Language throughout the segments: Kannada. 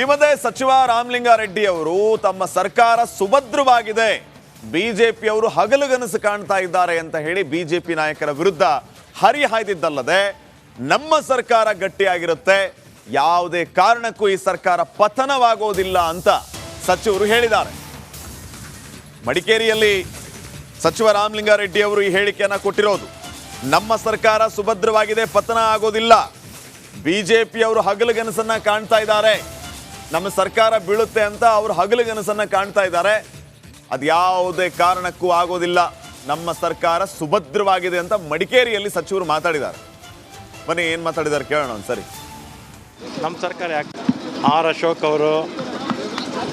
ಈ ಮಧ್ಯೆ ಸಚಿವ ರಾಮಲಿಂಗಾರೆಡ್ಡಿ ಅವರು ತಮ್ಮ ಸರ್ಕಾರ ಸುಭದ್ರವಾಗಿದೆ. ಬಿಜೆಪಿಯವರು ಹಗಲುಗನಸು ಕಾಣ್ತಾ ಇದ್ದಾರೆ ಅಂತ ಹೇಳಿ ಬಿಜೆಪಿ ನಾಯಕರ ವಿರುದ್ಧ ಹರಿಹಾಯ್ದಿದ್ದಲ್ಲದೆ ನಮ್ಮ ಸರ್ಕಾರ ಗಟ್ಟಿಯಾಗಿರುತ್ತೆ. ಯಾವುದೇ ಕಾರಣಕ್ಕೂ ಈ ಸರ್ಕಾರ ಪತನವಾಗೋದಿಲ್ಲ ಅಂತ ಸಚಿವರು ಹೇಳಿದ್ದಾರೆ. ಮಡಿಕೇರಿಯಲ್ಲಿ ಸಚಿವ ರಾಮಲಿಂಗಾರೆಡ್ಡಿ ಅವರು ಈ ಹೇಳಿಕೆಯನ್ನು ಕೊಟ್ಟಿರೋದು. ನಮ್ಮ ಸರ್ಕಾರ ಸುಭದ್ರವಾಗಿದೆ, ಪತನ ಆಗೋದಿಲ್ಲ. ಬಿಜೆಪಿಯವರು ಹಗಲುಗನಸನ್ನ ಕಾಣ್ತಾ ಇದ್ದಾರೆ. ನಮ್ಮ ಸರ್ಕಾರ ಬೀಳುತ್ತೆ ಅಂತ ಅವರು ಹಗಲುಗನಸನ್ನು ಕಾಣ್ತಾ ಇದ್ದಾರೆ. ಅದ್ಯಾವುದೇ ಕಾರಣಕ್ಕೂ ಆಗೋದಿಲ್ಲ. ನಮ್ಮ ಸರ್ಕಾರ ಸುಭದ್ರವಾಗಿದೆ ಅಂತ ಮಡಿಕೇರಿಯಲ್ಲಿ ಸಚಿವರು ಮಾತಾಡಿದ್ದಾರೆ. ಬನ್ನಿ, ಏನು ಮಾತಾಡಿದ್ದಾರೆ ಕೇಳೋಣ ಒಂದ್ಸರಿ. ನಮ್ಮ ಸರ್ಕಾರ ಯಾಕೆ ಆರ್ ಅಶೋಕ್ ಅವರು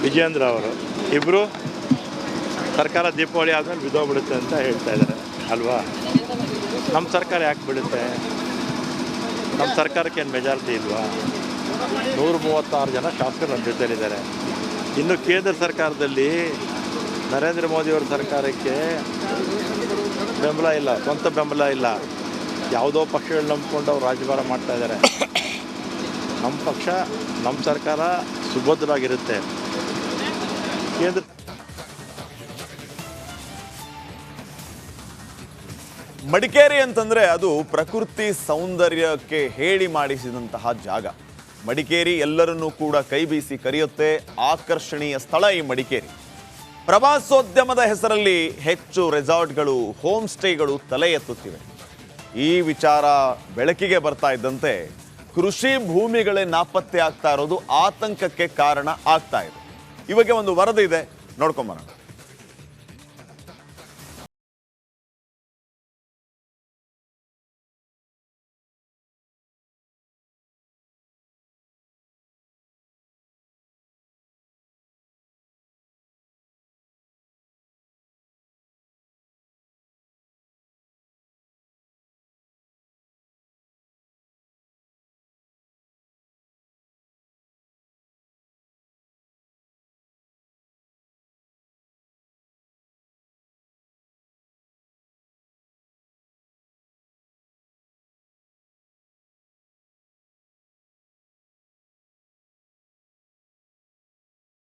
ವಿಜೇಂದ್ರ ಅವರು ಇಬ್ಬರು ಸರ್ಕಾರ ದೀಪಾವಳಿ ಆದಮೇಲೆ ಬಿದ್ದೋಗ್ಬಿಡುತ್ತೆ ಅಂತ ಹೇಳ್ತಾ ಇದ್ದಾರೆ, ಅಲ್ವಾ? ನಮ್ಮ ಸರ್ಕಾರ ಯಾಕೆ ಬಿಡುತ್ತೆ ನಮ್ಮ ಸರ್ಕಾರಕ್ಕೆ ಏನು ಮೆಜಾರಿಟಿ ಇಲ್ವಾ? ನೂರ ಮೂವತ್ತಾರು ಜನ ಶಾಸಕರು ನಮ್ಮ ಜೊತೆಯಲ್ಲಿದ್ದಾರೆ ಇನ್ನು ಕೇಂದ್ರ ಸರ್ಕಾರದಲ್ಲಿ ನರೇಂದ್ರ ಮೋದಿಯವರ ಸರ್ಕಾರಕ್ಕೆ ಬೆಂಬಲ ಇಲ್ಲ, ಸ್ವಂತ ಬೆಂಬಲ ಇಲ್ಲ. ಯಾವುದೋ ಪಕ್ಷಗಳು ನಂಬಿಕೊಂಡು ಅವರು ರಾಜಭಾರ ಮಾಡ್ತಾ ಇದ್ದಾರೆ. ನಮ್ಮ ಪಕ್ಷ, ನಮ್ಮ ಸರ್ಕಾರ ಸುಭದ್ರವಾಗಿರುತ್ತೆ. ಕೇಂದ್ರ ಮಡಿಕೇರಿ ಅಂತಂದರೆ ಅದು ಪ್ರಕೃತಿ ಸೌಂದರ್ಯಕ್ಕೆ ಹೇಳಿ ಮಾಡಿಸಿದಂತಹ ಜಾಗ. ಮಡಿಕೇರಿ ಎಲ್ಲರನ್ನೂ ಕೂಡ ಕೈ ಬೀಸಿ ಕರೆಯುತ್ತೆ ಆಕರ್ಷಣೀಯ ಸ್ಥಳ ಈ ಮಡಿಕೇರಿ. ಪ್ರವಾಸೋದ್ಯಮದ ಹೆಸರಲ್ಲಿ ಹೆಚ್ಚು ರೆಸಾರ್ಟ್ಗಳು, ಹೋಮ್ ಸ್ಟೇಗಳು ತಲೆ ಎತ್ತುತ್ತಿವೆ. ಈ ವಿಚಾರ ಬೆಳಕಿಗೆ ಬರ್ತಾ ಇದ್ದಂತೆ ಕೃಷಿ ಭೂಮಿಗಳೇ ನಾಪತ್ತೆ ಆಗ್ತಾ ಇರೋದು ಆತಂಕಕ್ಕೆ ಕಾರಣ ಆಗ್ತಾ ಇದೆ. ಇವಾಗ ಒಂದು ವರದಿ ಇದೆ. ನೋಡ್ಕೊಂಬರೋಣ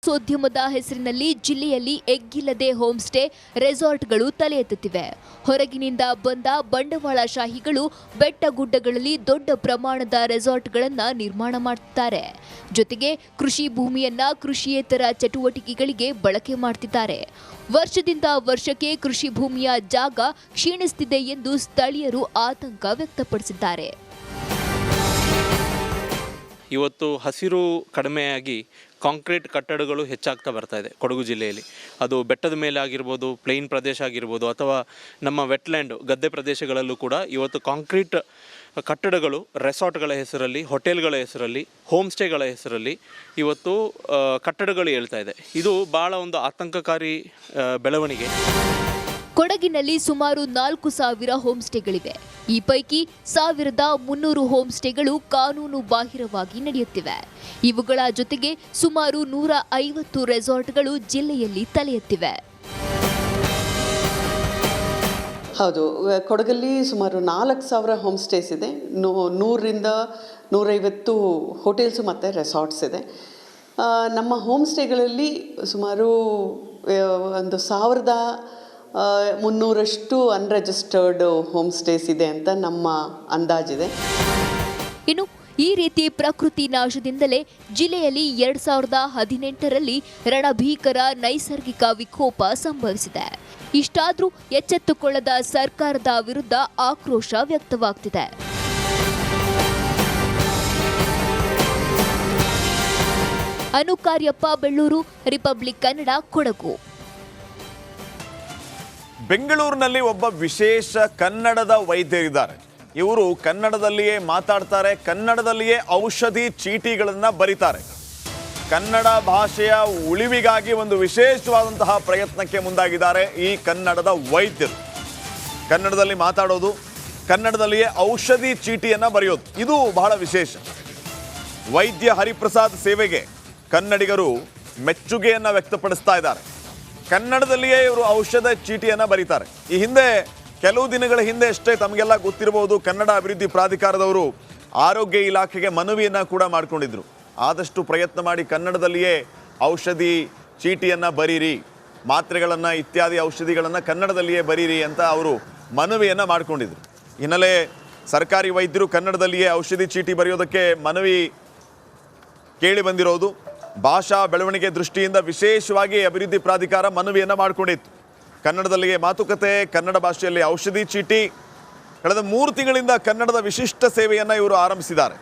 ಪ್ರವಾಸೋದ್ಯಮದ ಹೆಸರಿನಲ್ಲಿ ಜಿಲ್ಲೆಯಲ್ಲಿ ಎಗ್ಗಿಲ್ಲದೆ ಹೋಮ್ ಸ್ಟೇ ರೆಸಾರ್ಟ್ಗಳು ತಲೆ ಎತ್ತುತ್ತಿವೆ ಹೊರಗಿನಿಂದ ಬಂದ ಬಂಡವಾಳಶಾಹಿಗಳು ಬೆಟ್ಟ ಗುಡ್ಡಗಳಲ್ಲಿ ದೊಡ್ಡ ಪ್ರಮಾಣದ ರೆಸಾರ್ಟ್ಗಳನ್ನು ನಿರ್ಮಾಣ ಮಾಡುತ್ತಾರೆ ಜೊತೆಗೆ ಕೃಷಿ ಭೂಮಿಯನ್ನ ಕೃಷಿಯೇತರ ಚಟುವಟಿಕೆಗಳಿಗೆ ಬಳಕೆ ಮಾಡ್ತಿದ್ದಾರೆ. ವರ್ಷದಿಂದ ವರ್ಷಕ್ಕೆ ಕೃಷಿ ಭೂಮಿಯ ಜಾಗ ಕ್ಷೀಣಿಸುತ್ತಿದೆ ಎಂದು ಸ್ಥಳೀಯರು ಆತಂಕ ವ್ಯಕ್ತಪಡಿಸಿದ್ದಾರೆ. ಇವತ್ತು ಹಸಿರು ಕಡಿಮೆಯಾಗಿ ಕಾಂಕ್ರೀಟ್ ಕಟ್ಟಡಗಳು ಹೆಚ್ಚಾಗ್ತಾ ಬರ್ತಾ ಇದೆ ಕೊಡಗು ಜಿಲ್ಲೆಯಲ್ಲಿ. ಅದು ಬೆಟ್ಟದ ಮೇಲೆ ಆಗಿರ್ಬೋದು ಪ್ಲೇನ್ ಪ್ರದೇಶ ಆಗಿರ್ಬೋದು ಅಥವಾ ನಮ್ಮ ವೆಟ್ಲ್ಯಾಂಡ್ ಗದ್ದೆ ಪ್ರದೇಶಗಳಲ್ಲೂ ಕೂಡ ಇವತ್ತು ಕಾಂಕ್ರೀಟ್ ಕಟ್ಟಡಗಳು ರೆಸಾರ್ಟ್ಗಳ ಹೆಸರಲ್ಲಿ ಹೋಟೆಲ್ಗಳ ಹೆಸರಲ್ಲಿ ಹೋಮ್ ಸ್ಟೇಗಳ ಹೆಸರಲ್ಲಿ ಇವತ್ತು ಕಟ್ಟಡಗಳು ಹೇಳ್ತಾ ಇದೆ. ಇದು ಭಾಳ ಒಂದು ಆತಂಕಕಾರಿ ಬೆಳವಣಿಗೆ. ಕೊಡಗಿನಲ್ಲಿ ಸುಮಾರು ನಾಲ್ಕು ಸಾವಿರ ಹೋಮ್ಸ್ಟೇಗಳಿವೆ. ಈ ಪೈಕಿ ಸಾವಿರದ ಮುನ್ನೂರು ಹೋಮ್ಸ್ಟೇಗಳು ಕಾನೂನು ಬಾಹಿರವಾಗಿ ನಡೆಯುತ್ತಿವೆ. ಇವುಗಳ ಜೊತೆಗೆ ಸುಮಾರು ನೂರ ಐವತ್ತು ರೆಸಾರ್ಟ್ಗಳು ಜಿಲ್ಲೆಯಲ್ಲಿ ತಲೆಯೆತ್ತಿವೆ. ಹೌದು ಕೊಡಗಲ್ಲಿ ಸುಮಾರು ನಾಲ್ಕು ಸಾವಿರ ಹೋಮ್ ಸ್ಟೇಸ್ ಇದೆ. ನೂ ನೂರರಿಂದ ನೂರೈವತ್ತು ಹೋಟೆಲ್ಸು ಮತ್ತು ರೆಸಾರ್ಟ್ಸ್ ಇದೆ. ನಮ್ಮ ಹೋಮ್ ಸ್ಟೇಗಳಲ್ಲಿ ಸುಮಾರು ಒಂದು ಸಾವಿರದ ಮುನ್ನೂರಷ್ಟು ಅನ್ರಿಜಿಸ್ಟರ್ಡ್ ಹೋಮ್ ಸ್ಟೇಸ್ ಇದೆ ಅಂತ ನಮ್ಮ ಅಂದಾಜಿದೆ. ಇನ್ನು ಈ ರೀತಿ ಪ್ರಕೃತಿ ನಾಶದಿಂದಲೇ ಜಿಲ್ಲೆಯಲ್ಲಿ ಎರಡ್ ಸಾವಿರದ ಹದಿನೆಂಟರಲ್ಲಿ ರಣಭೀಕರ ನೈಸರ್ಗಿಕ ವಿಕೋಪ ಸಂಭವಿಸಿದೆ. ಇಷ್ಟಾದರೂ ಎಚ್ಚೆತ್ತುಕೊಳ್ಳದ ಸರ್ಕಾರದ ವಿರುದ್ಧ ಆಕ್ರೋಶ ವ್ಯಕ್ತವಾಗ್ತಿದೆ. ಅನುಕಾರ್ಯಪ್ಪ, ಬೆಳ್ಳೂರು, ರಿಪಬ್ಲಿಕ್ ಕನ್ನಡ, ಕೊಡಗು. ಬೆಂಗಳೂರಿನಲ್ಲಿ ಒಬ್ಬ ವಿಶೇಷ ಕನ್ನಡದ ವೈದ್ಯರಿದ್ದಾರೆ. ಇವರು ಕನ್ನಡದಲ್ಲಿಯೇ ಮಾತಾಡ್ತಾರೆ, ಕನ್ನಡದಲ್ಲಿಯೇ ಔಷಧಿ ಚೀಟಿಗಳನ್ನು ಬರೀತಾರೆ. ಕನ್ನಡ ಭಾಷೆಯ ಉಳಿವಿಗಾಗಿ ಒಂದು ವಿಶೇಷವಾದಂತಹ ಪ್ರಯತ್ನಕ್ಕೆ ಮುಂದಾಗಿದ್ದಾರೆ ಈ ಕನ್ನಡದ ವೈದ್ಯರು. ಕನ್ನಡದಲ್ಲಿ ಮಾತಾಡೋದು, ಕನ್ನಡದಲ್ಲಿಯೇ ಔಷಧಿ ಚೀಟಿಯನ್ನು ಬರೆಯೋದು, ಇದು ಬಹಳ ವಿಶೇಷ. ವೈದ್ಯ ಹರಿಪ್ರಸಾದ್ ಸೇವೆಗೆ ಕನ್ನಡಿಗರು ಮೆಚ್ಚುಗೆಯನ್ನು ವ್ಯಕ್ತಪಡಿಸ್ತಾ ಇದ್ದಾರೆ. ಕನ್ನಡದಲ್ಲಿಯೇ ಇವರು ಔಷಧ ಚೀಟಿಯನ್ನ ಬರೀತಾರೆ. ಈ ಹಿಂದೆ ಕೆಲವು ದಿನಗಳ ಹಿಂದೆ ಅಷ್ಟೇ ತಮಗೆಲ್ಲ ಗೊತ್ತಿರಬಹುದು ಕನ್ನಡ ಅಭಿವೃದ್ಧಿ ಪ್ರಾಧಿಕಾರದವರು ಆರೋಗ್ಯ ಇಲಾಖೆಗೆ ಮನವಿಯನ್ನು ಕೂಡ ಮಾಡಿಕೊಂಡಿದ್ರು. ಆದಷ್ಟು ಪ್ರಯತ್ನ ಮಾಡಿ ಕನ್ನಡದಲ್ಲಿಯೇ ಔಷಧಿ ಚೀಟಿಯನ್ನು ಬರೀರಿ, ಮಾತ್ರೆಗಳನ್ನು ಇತ್ಯಾದಿ ಔಷಧಿಗಳನ್ನು ಕನ್ನಡದಲ್ಲಿಯೇ ಬರೀರಿ ಅಂತ ಅವರು ಮನವಿಯನ್ನು ಮಾಡಿಕೊಂಡಿದ್ರು. ಹಿನ್ನೆಲೆ ಸರ್ಕಾರಿ ವೈದ್ಯರು ಕನ್ನಡದಲ್ಲಿಯೇ ಔಷಧಿ ಚೀಟಿ ಬರೆಯೋದಕ್ಕೆ ಮನವಿ ಕೇಳಿ ಬಂದಿರೋದು. ಭಾಷಾ ಬೆಳವಣಿಗೆ ದೃಷ್ಟಿಯಿಂದ ವಿಶೇಷವಾಗಿ ಅಭಿವೃದ್ಧಿ ಪ್ರಾಧಿಕಾರ ಮನವಿಯನ್ನು ಮಾಡಿಕೊಂಡಿತ್ತು. ಕನ್ನಡದಲ್ಲಿಯೇ ಮಾತುಕತೆ, ಕನ್ನಡ ಭಾಷೆಯಲ್ಲಿ ಔಷಧಿ ಚೀಟಿ, ಕಳೆದ ಮೂರು ತಿಂಗಳಿಂದ ಕನ್ನಡದ ವಿಶಿಷ್ಟ ಸೇವೆಯನ್ನು ಇವರು ಆರಂಭಿಸಿದ್ದಾರೆ.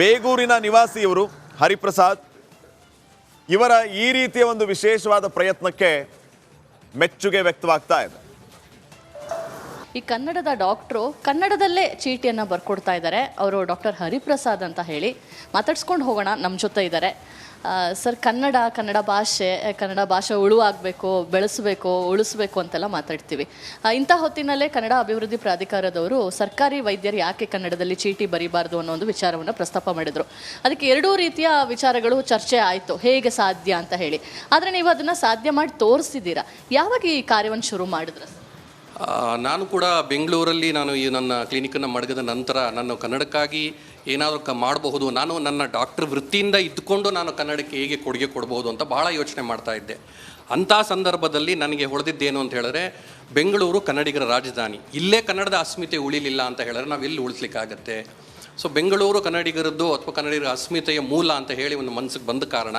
ಬೇಗೂರಿನ ನಿವಾಸಿ ಇವರು ಹರಿಪ್ರಸಾದ್, ಇವರ ಈ ರೀತಿಯ ಒಂದು ವಿಶೇಷವಾದ ಪ್ರಯತ್ನಕ್ಕೆ ಮೆಚ್ಚುಗೆ ವ್ಯಕ್ತವಾಗ್ತಾ ಇದೆ. ಈ ಕನ್ನಡದ ಡಾಕ್ಟ್ರು ಕನ್ನಡದಲ್ಲೇ ಚೀಟಿಯನ್ನು ಬರ್ಕೊಡ್ತಾ ಇದ್ದಾರೆ. ಅವರು ಡಾಕ್ಟರ್ ಹರಿಪ್ರಸಾದ್ ಅಂತ ಹೇಳಿ ಮಾತಾಡ್ಸ್ಕೊಂಡು ಹೋಗೋಣ ನಮ್ಮ ಜೊತೆ ಇದ್ದಾರೆ. ಸರ್, ಕನ್ನಡ ಕನ್ನಡ ಭಾಷೆ ಕನ್ನಡ ಭಾಷೆ ಉಳುವಾಗಬೇಕು ಬೆಳೆಸಬೇಕು, ಉಳಿಸ್ಬೇಕು ಅಂತೆಲ್ಲ ಮಾತಾಡ್ತೀವಿ. ಇಂಥ ಹೊತ್ತಿನಲ್ಲೇ ಕನ್ನಡ ಅಭಿವೃದ್ಧಿ ಪ್ರಾಧಿಕಾರದವರು ಸರ್ಕಾರಿ ವೈದ್ಯರು ಯಾಕೆ ಕನ್ನಡದಲ್ಲಿ ಚೀಟಿ ಬರೀಬಾರ್ದು ಅನ್ನೋ ಒಂದು ವಿಚಾರವನ್ನು ಪ್ರಸ್ತಾಪ ಮಾಡಿದರು. ಅದಕ್ಕೆ ಎರಡೂ ರೀತಿಯ ವಿಚಾರಗಳು ಚರ್ಚೆ ಆಯಿತು, ಹೇಗೆ ಸಾಧ್ಯ ಅಂತ ಹೇಳಿ. ಆದರೆ ನೀವು ಅದನ್ನು ಸಾಧ್ಯ ಮಾಡಿ ತೋರಿಸಿದ್ದೀರಾ? ಯಾವಾಗ ಈ ಕಾರ್ಯವನ್ನು ಶುರು ಮಾಡಿದ್ರ ನಾನು ಕೂಡ ಬೆಂಗಳೂರಲ್ಲಿ ನಾನು ಈ ನನ್ನ ಕ್ಲಿನಿಕನ್ನು ಮಡಗಿದ ನಂತರ ನಾನು ಕನ್ನಡಕ್ಕಾಗಿ ಏನಾದರೂ ಕ ಮಾಡಬಹುದು, ನಾನು ನನ್ನ ಡಾಕ್ಟರ್ ವೃತ್ತಿಯಿಂದ ಇದ್ದುಕೊಂಡು ನಾನು ಕನ್ನಡಕ್ಕೆ ಹೇಗೆ ಕೊಡುಗೆ ಕೊಡಬಹುದು ಅಂತ ಭಾಳ ಯೋಚನೆ ಮಾಡ್ತಾ ಇದ್ದೆ. ಅಂಥ ಸಂದರ್ಭದಲ್ಲಿ ನನಗೆ ಹೊಡೆದಿದ್ದೇನು ಅಂತ ಹೇಳಿದ್ರೆ, ಬೆಂಗಳೂರು ಕನ್ನಡಿಗರ ರಾಜಧಾನಿ. ಇಲ್ಲೇ ಕನ್ನಡದ ಅಸ್ಮಿತೆ ಉಳಿಲಿಲ್ಲ ಅಂತ ಹೇಳಿದ್ರೆ ನಾವು ಎಲ್ಲಿ ಉಳಿಸ್ಲಿಕ್ಕಾಗತ್ತೆ? ಸೊ ಬೆಂಗಳೂರು ಕನ್ನಡಿಗರದ್ದು ಅಥವಾ ಕನ್ನಡಿಗರ ಅಸ್ಮಿತೆಯ ಮೂಲ ಅಂತ ಹೇಳಿ ಒಂದು ಮನಸ್ಸಿಗೆ ಬಂದ ಕಾರಣ,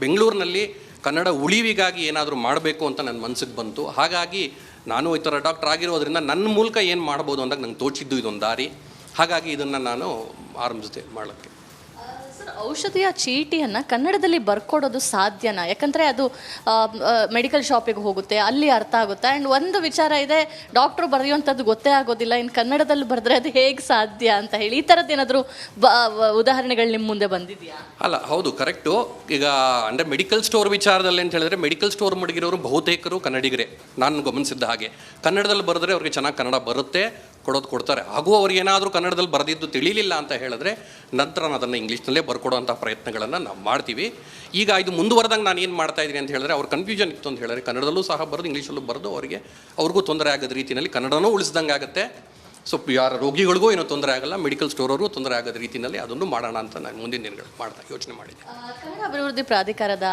ಬೆಂಗಳೂರಿನಲ್ಲಿ ಕನ್ನಡ ಉಳಿವಿಗಾಗಿ ಏನಾದರೂ ಮಾಡಬೇಕು ಅಂತ ನನ್ನ ಮನಸ್ಸಿಗೆ ಬಂತು. ಹಾಗಾಗಿ ನಾನು ಈ ಥರ ಡಾಕ್ಟರ್ ಆಗಿರೋದ್ರಿಂದ ನನ್ನ ಮೂಲಕ ಏನು ಮಾಡ್ಬೋದು ಅಂದಾಗ ನಂಗೆ ತೋಚಿದ್ದು ಇದೊಂದು ದಾರಿ. ಹಾಗಾಗಿ ಇದನ್ನು ನಾನು ಆರಂಭಿಸಿದೆ ಮಾಡೋಕ್ಕೆ ಔಷಧಿಯ ಚೀಟಿಯನ್ನು ಕನ್ನಡದಲ್ಲಿ ಬರ್ಕೊಡೋದು ಸಾಧ್ಯನಾ? ಯಾಕಂದರೆ ಅದು ಮೆಡಿಕಲ್ ಶಾಪಿಗೆ ಹೋಗುತ್ತೆ, ಅಲ್ಲಿ ಅರ್ಥ ಆಗುತ್ತೆ. ಆ್ಯಂಡ್ ಒಂದು ವಿಚಾರ ಇದೆ, ಡಾಕ್ಟ್ರು ಬರೆಯುವಂಥದ್ದು ಗೊತ್ತೇ ಆಗೋದಿಲ್ಲ ಇನ್ನು ಕನ್ನಡದಲ್ಲಿ ಬರೆದ್ರೆ ಅದು ಹೇಗೆ ಸಾಧ್ಯ ಅಂತ ಹೇಳಿ, ಈ ಥರದ್ದು ಏನಾದರೂ ಬ ಉದಾಹರಣೆಗಳು ನಿಮ್ಮ ಮುಂದೆ ಬಂದಿದೆಯಾ? ಅಲ್ಲ, ಹೌದು, ಕರೆಕ್ಟು. ಈಗ, ಅಂದರೆ ಮೆಡಿಕಲ್ ಸ್ಟೋರ್ ವಿಚಾರದಲ್ಲಿ ಅಂತ ಹೇಳಿದ್ರೆ, ಮೆಡಿಕಲ್ ಸ್ಟೋರ್ ಮಡಗಿರೋರು ಬಹುತೇಕರು ಕನ್ನಡಿಗರೇ. ನಾನು ಗಮನಿಸಿದ್ದ ಹಾಗೆ. ಕನ್ನಡದಲ್ಲಿ ಬರೆದ್ರೆ ಅವ್ರಿಗೆ ಚೆನ್ನಾಗಿ ಕನ್ನಡ ಬರುತ್ತೆ. ಕೊಡೋದು ಕೊಡ್ತಾರೆ. ಹಾಗೂ ಅವ್ರು ಏನಾದರೂ ಕನ್ನಡದಲ್ಲಿ ಬರೆದಿದ್ದು ತಿಳಿಲಿಲ್ಲ ಅಂತ ಹೇಳಿದ್ರೆ ನಂತರ ನಾನು ಅದನ್ನು ಇಂಗ್ಲೀಷ್ನಲ್ಲೇ ಬರ್ಕೊಡೋಂಥ ಪ್ರಯತ್ನಗಳನ್ನು ನಾವು ಮಾಡ್ತೀವಿ. ಈಗ ಇದು ಮುಂದುವರೆದಂಗೆ ನಾನು ಏನು ಮಾಡ್ತಾ ಇದ್ದೀನಿ ಅಂತ ಹೇಳಿದ್ರೆ ಅವ್ರ ಕನ್ಫ್ಯೂಷನ್ ಇತ್ತು ಅಂತ ಹೇಳಿದ್ರೆ ಕನ್ನಡದಲ್ಲೂ ಸಹ ಬರೆದು, ಇಂಗ್ಲೀಷಲ್ಲೂ ಬರೆದು ಅವರಿಗೆ ಅವ್ರಿಗೂ ತೊಂದರೆ ಆಗದ ರೀತಿಯಲ್ಲಿ ಕನ್ನಡನೂ ಉಳಿಸ್ದಂಗೆ ಆಗುತ್ತೆ ಸೊ ಯಾರ ರೋಗಿಗಳಿಗೂ ಏನೋ ತೊಂದರೆ ಆಗಲ್ಲ ಮೆಡಿಕಲ್ ಸ್ಟೋರವ್ರಿಗೂ ತೊಂದರೆ ಆಗದ ರೀತಿಯಲ್ಲಿ ಅದನ್ನು ಮಾಡೋಣ ಅಂತ ನಾನು ಮುಂದಿನ ದಿನಗಳು ಮಾಡ್ತಾ ಯೋಚನೆ ಮಾಡಿದೆ ಕನ್ನಡ ಅಭಿವೃದ್ಧಿ ಪ್ರಾಧಿಕಾರದ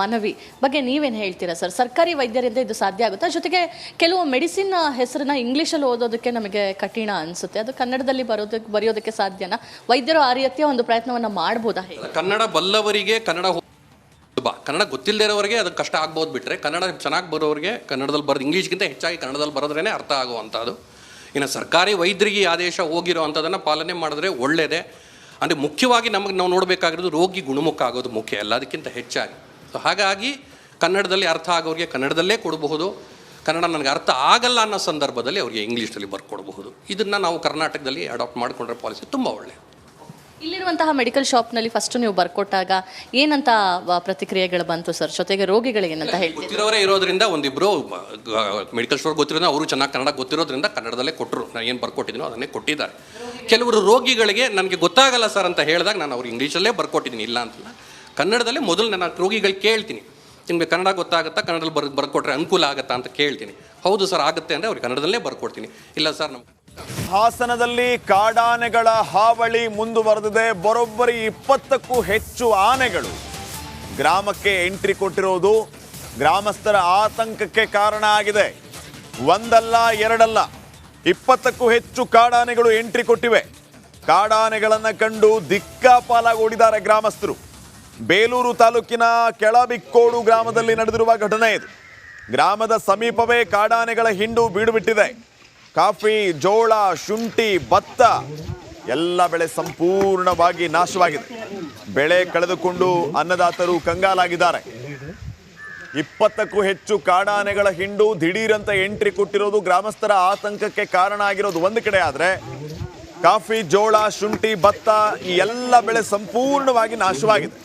ಮನವಿ ಬಗ್ಗೆ ನೀವೇನು ಹೇಳ್ತೀರಾ ಸರ್? ಸರ್ಕಾರಿ ವೈದ್ಯರಿಂದ ಇದು ಸಾಧ್ಯ ಆಗುತ್ತಾ? ಜೊತೆಗೆ ಕೆಲವು ಮೆಡಿಸಿನ್ ಹೆಸರನ್ನ ಇಂಗ್ಲೀಷಲ್ಲಿ ಓದೋದಕ್ಕೆ ನಮಗೆ ಕಠಿಣ ಅನಿಸುತ್ತೆ. ಅದು ಕನ್ನಡದಲ್ಲಿ ಬರೋದಕ್ಕೆ ಬರೆಯೋದಕ್ಕೆ ಸಾಧ್ಯನಾ? ವೈದ್ಯರು ಆ ರೀತಿಯ ಒಂದು ಪ್ರಯತ್ನವನ್ನು ಮಾಡ್ಬೋದಾ ಕನ್ನಡ ಬಲ್ಲವರಿಗೆ ಕನ್ನಡ ಸುಲಭ ಕನ್ನಡ ಗೊತ್ತಿಲ್ಲದಿರೋರಿಗೆ ಅದು ಕಷ್ಟ ಆಗ್ಬೋದು ಬಿಟ್ಟರೆ ಕನ್ನಡ ಚೆನ್ನಾಗಿ ಬರೋರಿಗೆ ಕನ್ನಡದಲ್ಲಿ ಬರೋದು ಇಂಗ್ಲೀಷ್ಗಿಂತ ಹೆಚ್ಚಾಗಿ ಕನ್ನಡದಲ್ಲಿ ಬರೋದ್ರೇ ಅರ್ಥ ಆಗುವಂಥದ್ದು. ಇನ್ನು ಸರ್ಕಾರಿ ವೈದ್ಯರಿಗೆ ಆದೇಶ ಹೋಗಿರೋ ಅಂಥದ್ದನ್ನು ಪಾಲನೆ ಮಾಡಿದ್ರೆ ಒಳ್ಳೆಯದೇ ಅಂದರೆ ಮುಖ್ಯವಾಗಿ ನಮಗೆ ನಾವು ನೋಡಬೇಕಾಗಿರೋದು ರೋಗಿ ಗುಣಮುಖ ಆಗೋದು ಮುಖ್ಯ ಅಲ್ಲ ಅದಕ್ಕಿಂತ ಹೆಚ್ಚಾಗಿ. ಸೊ ಹಾಗಾಗಿ ಕನ್ನಡದಲ್ಲಿ ಅರ್ಥ ಆಗೋರಿಗೆ ಕನ್ನಡದಲ್ಲೇ ಕೊಡಬಹುದು. ಕನ್ನಡ ನನಗೆ ಅರ್ಥ ಆಗಲ್ಲ ಅನ್ನೋ ಸಂದರ್ಭದಲ್ಲಿ ಅವರಿಗೆ ಇಂಗ್ಲೀಷಲ್ಲಿ ಬರ್ಕೊಡಬಹುದು. ಇದನ್ನು ನಾವು ಕರ್ನಾಟಕದಲ್ಲಿ ಅಡಾಪ್ಟ್ ಮಾಡಿಕೊಂಡ್ರೆ ಪಾಲಿಸಿ ತುಂಬ ಒಳ್ಳೆಯದು. ಇಲ್ಲಿರುವಂತಹ ಮೆಡಿಕಲ್ ಶಾಪ್ನಲ್ಲಿ ಫಸ್ಟ್ ನೀವು ಬರ್ಕೊಟ್ಟಾಗ ಏನಂತ ಪ್ರತಿಕ್ರಿಯೆಗಳು ಬಂತು ಸರ್? ಜೊತೆಗೆ ರೋಗಿಗಳಿಗೆ ಏನಂತ ಹೇಳ್ತೀವಿ ಗೊತ್ತಿರೋರೇ ಇರೋದ್ರಿಂದ ಒಂದಿಬ್ಬರು ಮೆಡಿಕಲ್ ಸ್ಟೋರ್ ಗೊತ್ತಿರೋದ್ರಿಂದ ಅವರು ಚೆನ್ನಾಗಿ ಕನ್ನಡ ಗೊತ್ತಿರೋದ್ರಿಂದ ಕನ್ನಡದಲ್ಲೇ ಕೊಟ್ಟರು ನಾನು ಏನು ಬರ್ಕೊಟ್ಟಿದ್ದೀನೋ ಅದನ್ನೇ ಕೊಟ್ಟಿದ್ದಾರೆ. ಕೆಲವರು ರೋಗಿಗಳಿಗೆ ನನಗೆ ಗೊತ್ತಾಗಲ್ಲ ಸರ್ ಅಂತ ಹೇಳಿದಾಗ ನಾನು ಅವ್ರು ಇಂಗ್ಲೀಷಲ್ಲೇ ಬರ್ಕೊಟ್ಟಿದ್ದೀನಿ, ಇಲ್ಲ ಅಂತಲ್ಲ. ಕನ್ನಡದಲ್ಲೇ ಮೊದಲು ನಾನು ರೋಗಿಗಳು ಕೇಳ್ತೀನಿ. ನಿಮಗೆ ಕನ್ನಡ ಗೊತ್ತಾಗುತ್ತಾ, ಕನ್ನಡದಲ್ಲಿ ಬರ್, ಬರ್ಕೊಟ್ರೆ ಅನುಕೂಲ ಆಗುತ್ತಾ ಅಂತ ಕೇಳ್ತೀನಿ. ಹೌದು ಸರ್, ಆಗುತ್ತೆ ಅಂದರೆ ಅವ್ರಿಗೆ ಕನ್ನಡದಲ್ಲೇ ಬರ್ಕೊಡ್ತೀನಿ. ಇಲ್ಲ ಸರ್ ನಮ್ಮ ಹಾಸನದಲ್ಲಿ ಕಾಡಾನೆಗಳ ಹಾವಳಿ ಮುಂದುವರೆದಿದೆ. ಬರೋಬ್ಬರಿ ಇಪ್ಪತ್ತಕ್ಕೂ ಹೆಚ್ಚು ಆನೆಗಳು. ಗ್ರಾಮಕ್ಕೆ ಎಂಟ್ರಿ ಕೊಟ್ಟಿರೋದು ಗ್ರಾಮಸ್ಥರ ಆತಂಕಕ್ಕೆ ಕಾರಣ ಆಗಿದೆ. ಒಂದಲ್ಲ, ಎರಡಲ್ಲ, ಇಪ್ಪತ್ತಕ್ಕೂ ಹೆಚ್ಚು ಕಾಡಾನೆಗಳು ಎಂಟ್ರಿ ಕೊಟ್ಟಿವೆ. ಕಾಡಾನೆಗಳನ್ನು ಕಂಡು ದಿಕ್ಕಾಪಾಲಾಗಿ ಓಡಿದ್ದಾರೆ ಗ್ರಾಮಸ್ಥರು. ಬೇಲೂರು ತಾಲೂಕಿನ ಕೆಳಬಿಕ್ಕೋಡು ಗ್ರಾಮದಲ್ಲಿ ನಡೆದಿರುವ ಘಟನೆ ಇದು. ಗ್ರಾಮದ ಸಮೀಪವೇ ಕಾಡಾನೆಗಳ ಹಿಂಡು ಬೀಡುಬಿಟ್ಟಿದೆ. ಕಾಫಿ, ಜೋಳ, ಶುಂಠಿ, ಭತ್ತ ಎಲ್ಲ ಬೆಳೆ ಸಂಪೂರ್ಣವಾಗಿ ನಾಶವಾಗಿದೆ. ಬೆಳೆ ಕಳೆದುಕೊಂಡು ಅನ್ನದಾತರು ಕಂಗಾಲಾಗಿದ್ದಾರೆ. ಇಪ್ಪತ್ತಕ್ಕೂ ಹೆಚ್ಚು ಕಾಡಾನೆಗಳ ಹಿಂಡು ದಿಢೀರಂತ ಎಂಟ್ರಿ ಕೊಟ್ಟಿರೋದು ಗ್ರಾಮಸ್ಥರ ಆತಂಕಕ್ಕೆ ಕಾರಣ ಆಗಿರೋದು ಒಂದು ಕಡೆ ಆದರೆ ಕಾಫಿ, ಜೋಳ, ಶುಂಠಿ, ಭತ್ತ ಈ ಎಲ್ಲ ಬೆಳೆ ಸಂಪೂರ್ಣವಾಗಿ ನಾಶವಾಗಿದೆ.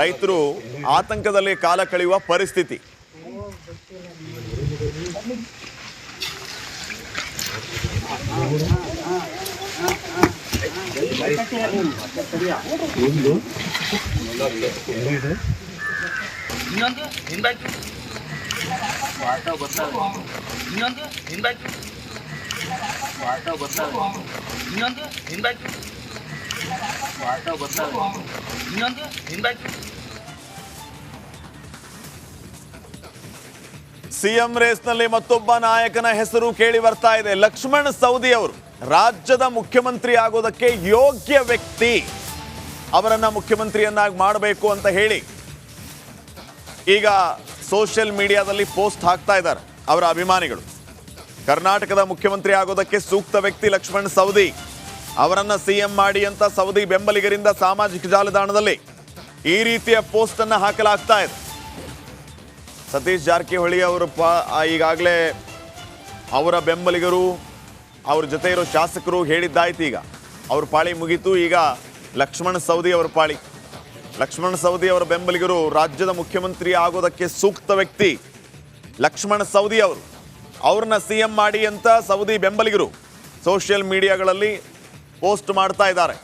ರೈತರು ಆತಂಕದಲ್ಲಿ ಕಾಲ ಕಳೆಯುವ ಪರಿಸ್ಥಿತಿ. ಇನ್ನೊಂದು ಹಿಂಬಾಕಿ ವಾತ ಗೊತ್ತಾಗ ಇನ್ನೊಂದು ಹಿಂಬಾಕಿ ವಾತ ಗೊತ್ತಾಗ ಇನ್ನೊಂದು ಹಿಂಬಾಕಿ ವಾತ ಗೊತ್ತಾಗ ಇನ್ನೊಂದು ನಿನ್ ಸಿಎಂ ರೇಸ್ನಲ್ಲಿ ಮತ್ತೊಬ್ಬ ನಾಯಕನ ಹೆಸರು ಕೇಳಿ ಬರ್ತಾ ಇದೆ. ಲಕ್ಷ್ಮಣ್ ಸೌದಿ ಅವರು ರಾಜ್ಯದ ಮುಖ್ಯಮಂತ್ರಿ ಆಗೋದಕ್ಕೆ ಯೋಗ್ಯ ವ್ಯಕ್ತಿ. ಅವರನ್ನ ಮುಖ್ಯಮಂತ್ರಿಯನ್ನಾಗಿ ಮಾಡಬೇಕು ಅಂತ ಹೇಳಿ ಈಗ ಸೋಷಿಯಲ್ ಮೀಡಿಯಾದಲ್ಲಿ ಪೋಸ್ಟ್ ಹಾಕ್ತಾ ಇದ್ದಾರೆ ಅವರ ಅಭಿಮಾನಿಗಳು. ಕರ್ನಾಟಕದ ಮುಖ್ಯಮಂತ್ರಿ ಆಗೋದಕ್ಕೆ ಸೂಕ್ತ ವ್ಯಕ್ತಿ ಲಕ್ಷ್ಮಣ್ ಸೌದಿ. ಅವರನ್ನ ಸಿಎಂ ಮಾಡಿ ಅಂತ ಸೌದಿ ಬೆಂಬಲಿಗರಿಂದ ಸಾಮಾಜಿಕ ಜಾಲತಾಣದಲ್ಲಿ ಈ ರೀತಿಯ ಪೋಸ್ಟ್ ಅನ್ನ ಹಾಕಲಾಗ್ತಾ ಇದೆ. ಸತೀಶ್ ಜಾರಕಿಹೊಳಿ ಅವರು ಪ ಈಗಾಗಲೇ ಅವರ ಬೆಂಬಲಿಗರು, ಅವ್ರ ಜೊತೆ ಇರೋ ಶಾಸಕರು ಹೇಳಿದ್ದಾಯ್ತು ಈಗ. ಅವ್ರ ಪಾಳಿ ಮುಗೀತು, ಈಗ ಲಕ್ಷ್ಮಣ ಸವದಿ ಅವರ ಪಾಳಿ. ಲಕ್ಷ್ಮಣ ಸವದಿ ಅವರ ಬೆಂಬಲಿಗರು ರಾಜ್ಯದ ಮುಖ್ಯಮಂತ್ರಿ ಆಗೋದಕ್ಕೆ ಸೂಕ್ತ ವ್ಯಕ್ತಿ ಲಕ್ಷ್ಮಣ ಸವದಿ ಅವರು. ಅವ್ರನ್ನ ಸಿ ಎಂ ಮಾಡಿ ಅಂತ ಸವದಿ ಬೆಂಬಲಿಗರು ಸೋಷಿಯಲ್ ಮೀಡಿಯಾಗಳಲ್ಲಿ ಪೋಸ್ಟ್ ಮಾಡ್ತಾ ಇದ್ದಾರೆ.